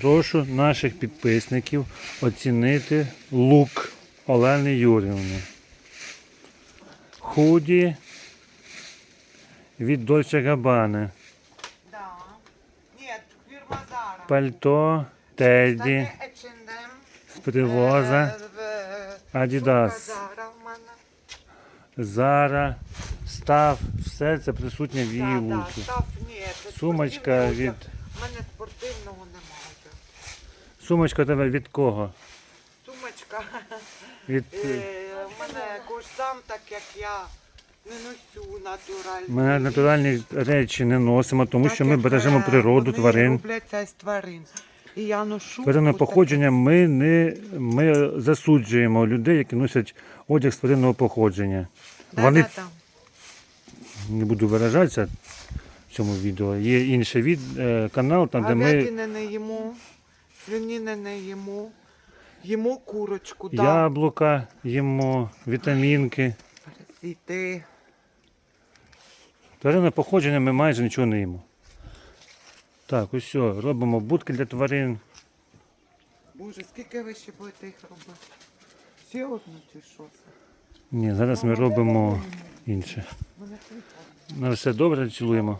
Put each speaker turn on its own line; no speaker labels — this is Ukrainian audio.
Прошу наших підписників оцінити лук Олени Юрівни. Худі від Дольче Габани. Пальто Теді
H&M.
з привоза.
Е, Zara в мене.
Зара, став, все це присутнє в її
ні,
Сумочка від.
одяг. У мене спортивного немає.
Сумочка тебе від кого?
Сумочка.
Від
Е, У мене кожсам, так як я не носю натуральні.
ми натуральні речі не носимо, тому
Так
що ми
як,
бережемо
е,
природу,
вони
тварин.
робляться з тварин. І я ношу.
Тваринне походження ми не ми засуджуємо людей, які носять одяг з тваринного походження.
Да,
Вони
да, да.
не буду виражатися в цьому відео. Є інший від, е, канал, там де ми
Говядини не їмо, свинини не їмо, їмо курочку, да.
яблука їмо, вітамінки.
Паразити.
Тваринне походження ми майже нічого не їмо. Так, ось все, робимо будки для тварин.
Боже, скільки ви ще будете їх робити? Ще одну чи що це?
Ні, зараз ми робимо інше. На все добре, цілуємо.